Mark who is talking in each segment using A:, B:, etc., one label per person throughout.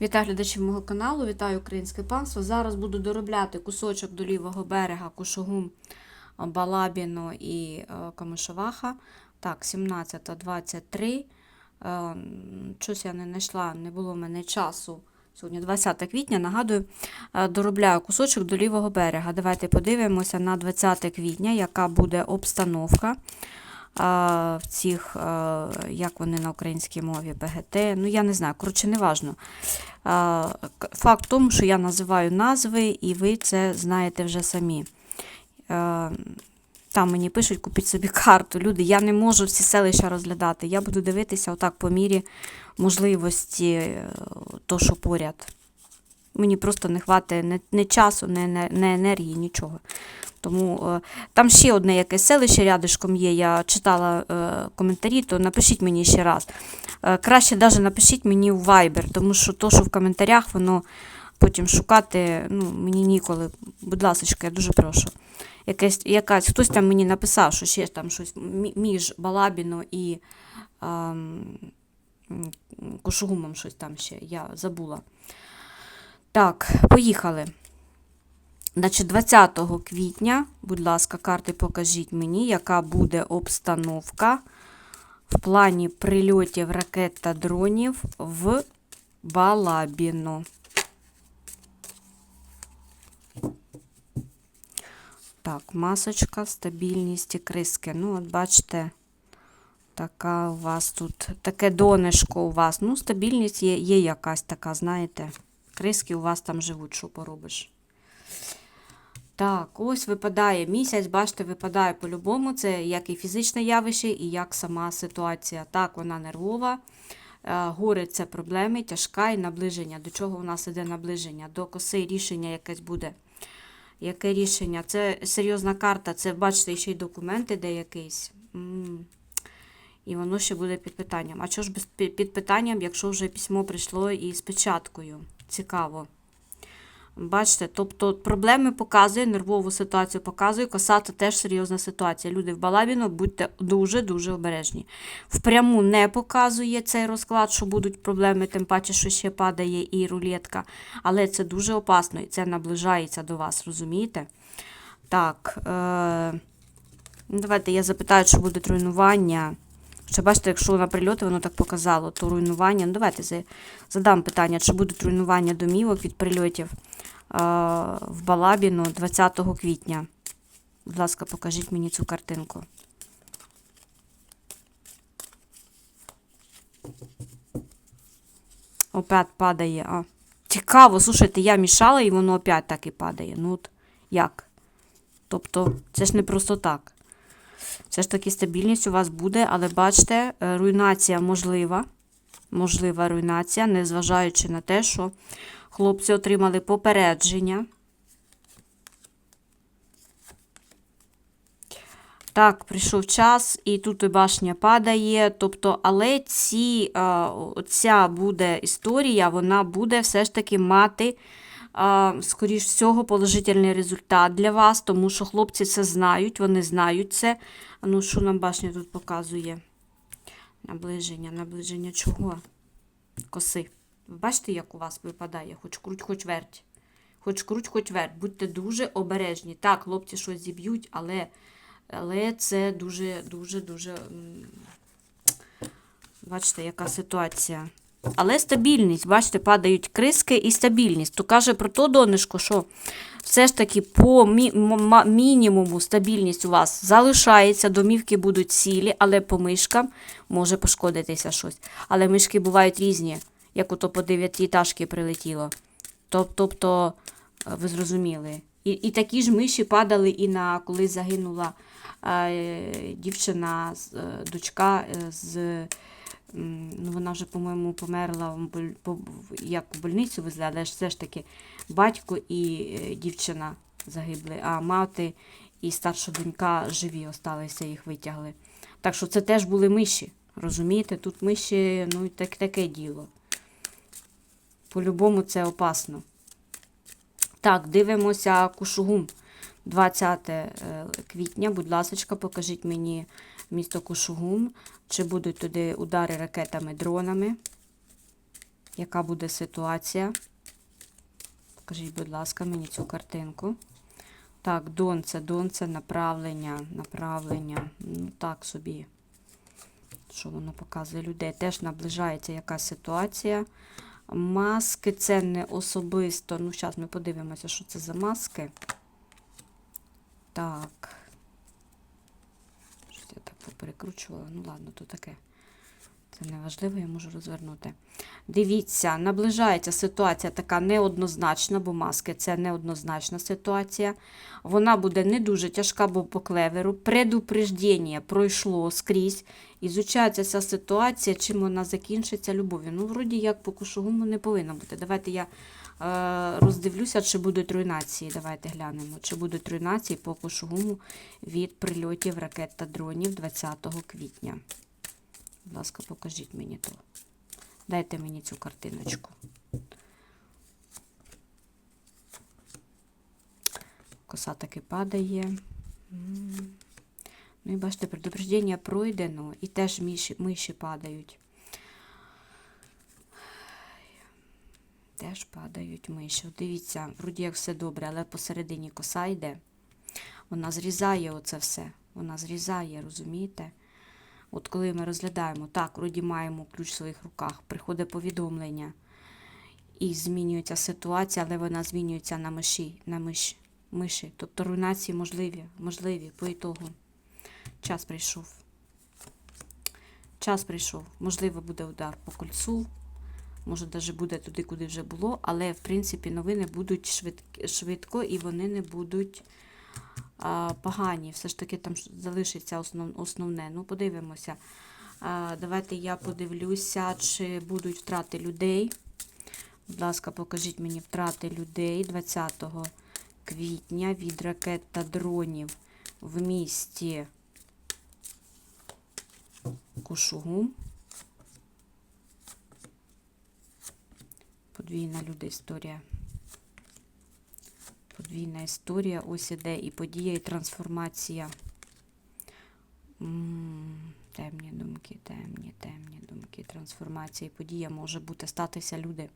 A: Вітаю глядачів мого каналу, вітаю українське панство. Зараз буду доробляти кусочок до лівого берега Кушугум, Балабіно і е, Камишоваха. Так, 17.23. Е, Щось я не знайшла, не було в мене часу. Сьогодні 20 квітня, нагадую, е, доробляю кусочок до лівого берега. Давайте подивимося на 20 квітня, яка буде обстановка в цих, як вони на українській мові, БГТ. Ну, я не знаю, коротше, не важно. А, к- Факт в тому, що я називаю назви, і ви це знаєте вже самі. Там мені пишуть, купіть собі карту. Люди, я не можу всі селища розглядати. Я буду дивитися отак по мірі можливості, е, то, що поряд. Мені просто не хватить не, не часу, не, не, не енергії, нічого. Тому е, там ще одне якесь селище рядишком є. Я читала е, коментарі, то напишіть мені ще раз. Е, краще навіть напишіть мені в Viber, тому що то, що в коментарях, воно потім шукати, ну, мені ніколи. Будь ласка, я дуже прошу. Якесь, якась, хтось там мені написав, що ще там щось між Балабіно і ем, Кошугумом щось там ще, я забула. Так, поїхали. Значить, 20 квітня, будь ласка, карти покажіть мені, яка буде обстановка в плані прильотів ракет та дронів в Балабіно. Так, масочка, стабільність і криски. Ну, от бачите, така у вас тут, таке донышко у вас. Ну, стабільність є, є якась така, знаєте. Криски у вас там живуть, що поробиш. Так, ось випадає місяць, бачите, випадає по-любому. Це як і фізичне явище, і як сама ситуація. Так, вона нервова. Е, Горе це проблеми, тяжка і наближення. До чого у нас іде наближення? До коси рішення якесь буде. Яке рішення? Це серйозна карта, це, бачите, ще й документи де. І воно ще буде під питанням. А чого ж під питанням, якщо вже письмо прийшло і з печаткою? Цікаво. Бачите, тобто проблеми показує, нервову ситуацію показує, коса це теж серйозна ситуація. Люди в Балабіно, будьте дуже-дуже обережні. Впряму не показує цей розклад, що будуть проблеми, тим паче, що ще падає і рулетка. Але це дуже опасно і це наближається до вас, розумієте? Так, е- ну, давайте я запитаю, чи буде руйнування. Ще бачите, якщо на прильоти воно так показало, то руйнування. Ну, давайте задам питання, чи будуть руйнування домівок від прильотів в Балабіно 20 квітня. Будь ласка, покажіть мені цю картинку. Опять падає. А. Цікаво, слушайте, я мішала і воно опять так і падає. Ну от як? Тобто, це ж не просто так. Все ж таки стабільність у вас буде, але бачите, е, руйнація можлива. Можлива руйнація, незважаючи на те, що хлопці отримали попередження. Так, прийшов час, і тут і башня падає. Тобто, але ці, а, ця буде історія, вона буде все ж таки мати, скоріш всього, положительний результат для вас, тому що хлопці це знають, вони знають це. Ну, що нам башня тут показує? Наближення, наближення чого? Коси. Ви бачите, як у вас випадає? Хоч круть, хоч верть. Хоч круть, хоч верть. Будьте дуже обережні. Так, хлопці щось зіб'ють, але, але це дуже, дуже, дуже. Бачите, яка ситуація. Але стабільність, бачите, падають криски і стабільність. То каже про то донышко, що все ж таки по мі- мінімуму стабільність у вас залишається, домівки будуть цілі, але по мишкам може пошкодитися щось. Але мишки бувають різні, як ото по дев'ятиэтажки прилетіло. Тобто, е, ви зрозуміли. І, і такі ж миші падали і на коли загинула е, дівчина, е, дочка е, з. м, Ну, вона вже, по-моєму, померла як в больницю везли, але ж все ж таки батько і е, дівчина загибли, а мати і старша донька живі осталися, їх витягли. Так що це теж були миші. Розумієте? Тут миші, ну, так, таке діло. По-любому це опасно. Так, дивимося Кушугум. 20 е, квітня, будь ласка, покажіть мені місто Кушугум, чи будуть туди удари ракетами, дронами. Яка буде ситуація? Покажіть, будь ласка, мені цю картинку. Так, донце, донце, направлення, направлення. Ну, так собі. Що воно показує людей? Теж наближається якась ситуація. Маски це не особисто. Ну, зараз ми подивимося, що це за маски. Так. Поперекручувала. Ну, ладно, то таке. Це не важливо, я можу розвернути. Дивіться, наближається ситуація така неоднозначна, бо маски це неоднозначна ситуація. Вона буде не дуже тяжка, бо по клеверу. Предупреждення пройшло скрізь. Ізучається ця ситуація, чим вона закінчиться любов'ю. Ну, вроді як по кушугуму не повинно бути. Давайте я роздивлюся, чи будуть руйнації. Давайте глянемо, чи будуть руйнації по кушугуму від прильотів ракет та дронів 20 квітня. Будь ласка, покажіть мені то. Дайте мені цю картиночку. Коса таки падає. Ну і бачите, предупреждення пройдено, і теж миші, миші падають. Теж падають миші. От Дивіться, вроді як все добре, але посередині коса йде. Вона зрізає оце все. Вона зрізає, розумієте? От коли ми розглядаємо, так, вроді маємо ключ в своїх руках, приходить повідомлення і змінюється ситуація, але вона змінюється на миші, на миш, миші. Тобто руйнації можливі, можливі по ітогу. Час прийшов. Час прийшов. Можливо, буде удар по кольцу, може, навіть буде туди, куди вже було, але, в принципі, новини будуть швидк- швидко і вони не будуть а, погані. Все ж таки там залишиться основ, основне. Ну, подивимося. А, давайте я подивлюся, чи будуть втрати людей. Будь ласка, покажіть мені втрати людей 20 квітня від ракет та дронів в місті Кушугум. Подвійна люди історія. Подвійна історія. Ось іде і подія, і трансформація. М, Темні думки, темні, темні думки. Трансформація і подія може бути статися люди.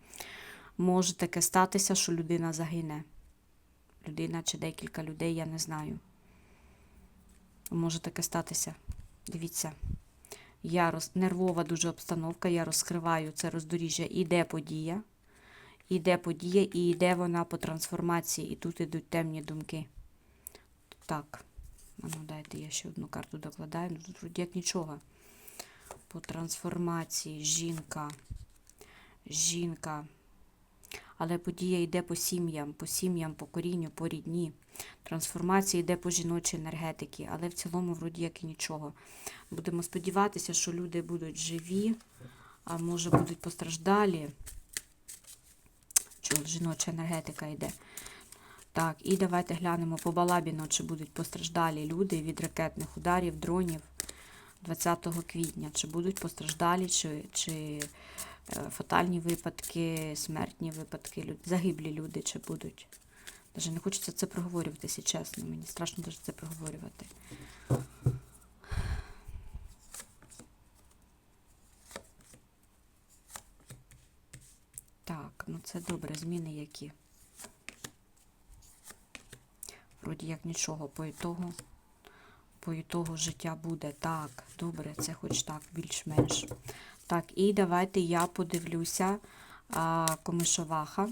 A: Може таке статися, що людина загине. Людина чи декілька людей, я не знаю. Може таке статися. Дивіться. Я роз... Нервова дуже обстановка, я розкриваю це роздоріжжя. Іде подія. Іде подія, і йде вона по трансформації. І тут ідуть темні думки. Так. А ну дайте я ще одну карту докладаю. Ну, тут вроді як нічого. По трансформації. Жінка. Жінка. Але подія йде по сім'ям, по сім'ям, по корінню, по рідні. Трансформація йде по жіночій енергетики, але в цілому, вроді як і нічого. Будемо сподіватися, що люди будуть живі, а може будуть постраждалі. Чого жіноча енергетика йде. Так, і давайте глянемо по Балабіну, чи будуть постраждалі люди від ракетних ударів, дронів 20 квітня. Чи будуть постраждалі, чи, чи е, фатальні випадки, смертні випадки, загиблі люди, чи будуть. Даже не хочеться це проговорювати, якщо чесно. Мені страшно даже це проговорювати. Так, ну це добре, зміни які. Вроді як нічого, по ітогу, по ітогу життя буде. Так, добре, це хоч так, більш-менш. Так, і давайте я подивлюся а, Комишоваха.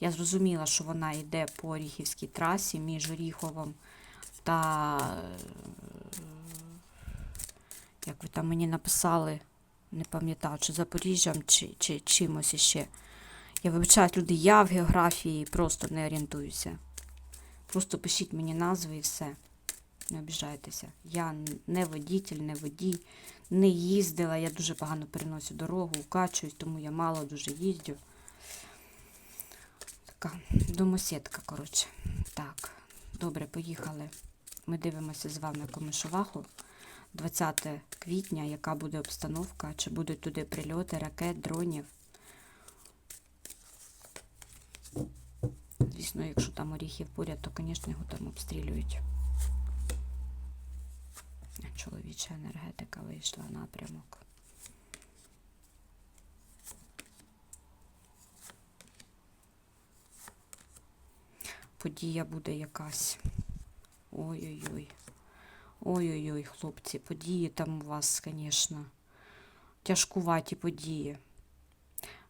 A: Я зрозуміла, що вона йде по Оріхівській трасі між Оріховом та. е, Як ви там мені написали, не пам'ятаю, чи Запоріжжям, чи, чи чимось іще. Я вибачаю, люди, я в географії просто не орієнтуюся. Просто пишіть мені назви і все. Не обіжайтеся. Я не водитель, не водій, не їздила. Я дуже погано переносю дорогу, укачуюсь, тому я мало дуже їздю. Така домосідка, коротше. Так, добре, поїхали. Ми дивимося з вами Комишоваху. 20 квітня, яка буде обстановка, чи будуть туди прильоти, ракет, дронів. Звісно, якщо там оріхів поряд, то, звісно, його там обстрілюють. Чоловіча енергетика вийшла напрямок. Подія буде якась. Ой-ой-ой. Ой-ой-ой, хлопці, події там у вас, звісно, тяжкуваті події.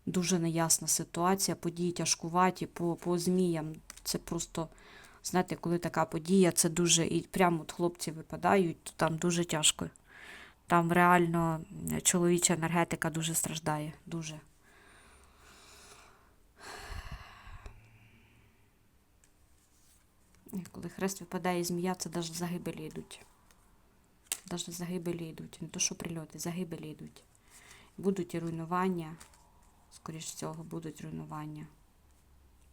A: Дуже неясна ситуація, події тяжкуваті по, по зміям. Це просто, знаєте, коли така подія, це дуже, і прямо от хлопці випадають, то там дуже тяжко. Там реально чоловіча енергетика дуже страждає. Дуже. Коли хрест випадає змія, це навіть загибелі йдуть. Навіть загибелі йдуть. Не то, що прильоти, загибелі йдуть. Будуть і руйнування, скоріш всього, будуть руйнування.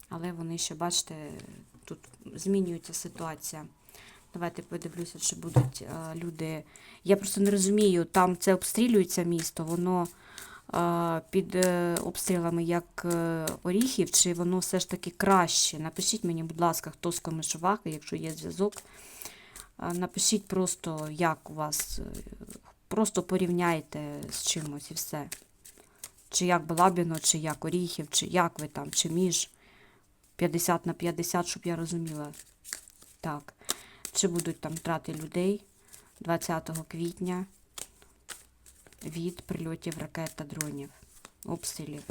A: Але вони ще, бачите, тут змінюється ситуація. Давайте подивлюся, чи будуть е, люди. Я просто не розумію, там це обстрілюється місто, воно е, під е, обстрілами як е, оріхів, чи воно все ж таки краще. Напишіть мені, будь ласка, хто з комишуваки, якщо є зв'язок. Напишіть просто, як у вас. е, Просто порівняйте з чимось і все. Чи як Балабіно, чи як Оріхів, чи як ви там, чи між 50 на 50, щоб я розуміла. Так. Чи будуть там втрати людей 20 квітня від прильотів ракет та дронів, обстрілів.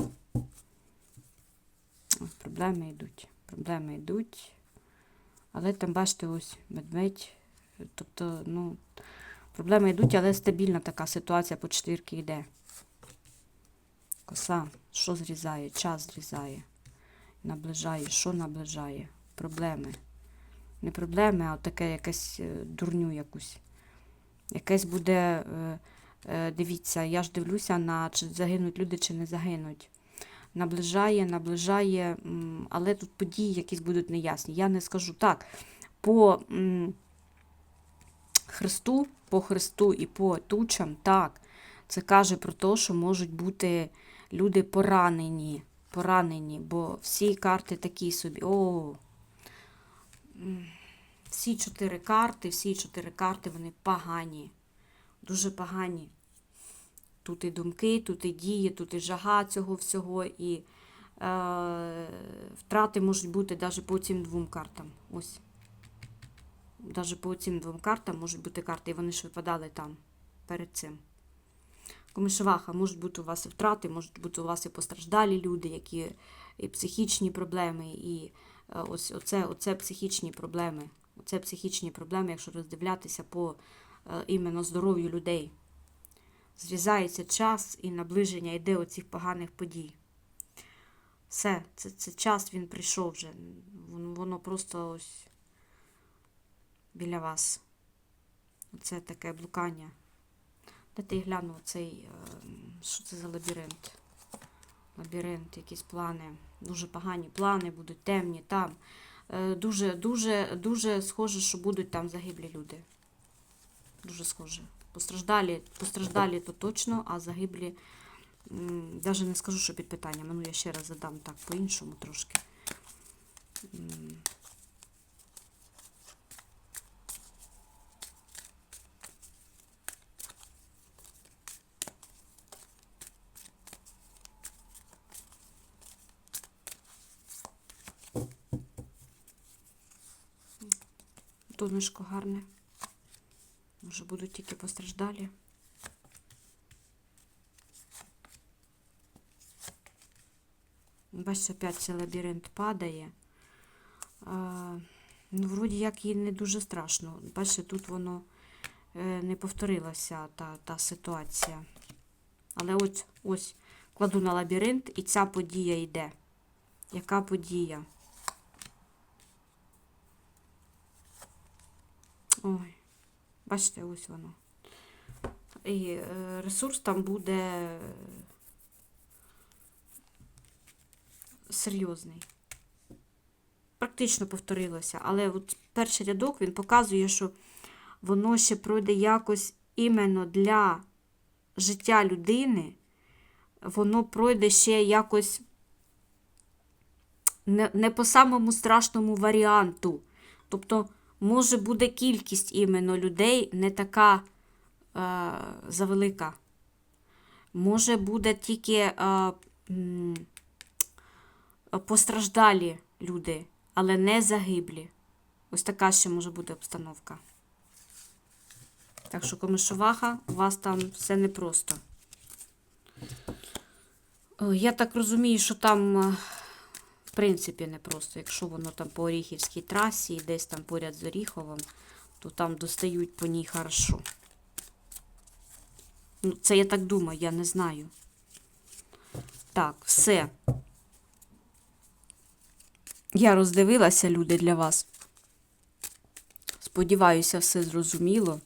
A: Проблеми йдуть. Проблеми йдуть. Але там, бачите, ось медведь. Тобто, ну, проблеми йдуть, але стабільна така ситуація по четвірки йде. Коса, що зрізає? Час зрізає. Наближає. Що наближає? Проблеми. Не проблеми, а таке якесь е, дурню якусь. Якесь буде, е, е, дивіться, я ж дивлюся на чи загинуть люди, чи не загинуть. Наближає, наближає, але тут події якісь будуть неясні. Я не скажу так. По Христу, по Христу і по тучам, так, це каже про те, що можуть бути люди поранені. Поранені, бо всі карти такі собі. О, всі чотири карти, всі чотири карти, вони погані. Дуже погані. Тут і думки, тут і дії, тут і жага цього всього, і е, втрати можуть бути навіть по цим двом картам. Ось. Навіть по цим двом картам можуть бути карти, і вони ж випадали там перед цим. Комишеваха, можуть бути у вас і втрати, можуть бути у вас і постраждалі люди, які і психічні проблеми, і е, ось оце, оце психічні проблеми. Оце психічні проблеми, якщо роздивлятися по е, іменно здоров'ю людей. Зрізається час і наближення йде оцих поганих подій. Все, це, це час він прийшов вже. Воно просто ось біля вас. Оце таке блукання. Дайте я гляну цей, що це за лабіринт. Лабіринт, якісь плани. Дуже погані плани будуть, темні там. Е, Дуже, дуже, дуже схоже, що будуть там загиблі люди. Дуже схоже. Постраждалі, постраждалі то точно, а загиблі. Навіть не скажу, що під питанням. Ну, я ще раз задам так по-іншому трошки. Донышко гарне. Може будуть тільки постраждалі. Бачите, опять цей лабіринт падає. А, ну, вроді як і не дуже страшно. Бачите, тут воно е, не повторилася та, та ситуація. Але ось, ось кладу на лабіринт, і ця подія йде. Яка подія? Ой, бачите, ось воно. І е, ресурс там буде серйозний. Практично повторилося, але от перший рядок він показує, що воно ще пройде якось іменно для життя людини, воно пройде ще якось не, не по самому страшному варіанту. Тобто, може буде кількість іменно людей не така е, завелика. Може буде тільки е, постраждалі люди, але не загиблі. Ось така ще може бути обстановка. Так що, комишоваха, у вас там все непросто. Е, Я так розумію, що там, е, принципі, непросто. Якщо воно там по Оріхівській трасі і десь там поряд з Оріховим, то там достають по ній хорошо. Ну, це я так думаю, я не знаю. Так, все. Я роздивилася, люди, для вас. Сподіваюся, все зрозуміло.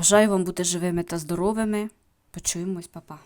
A: Бажаю вам бути живими та здоровими. Почуємось, папа.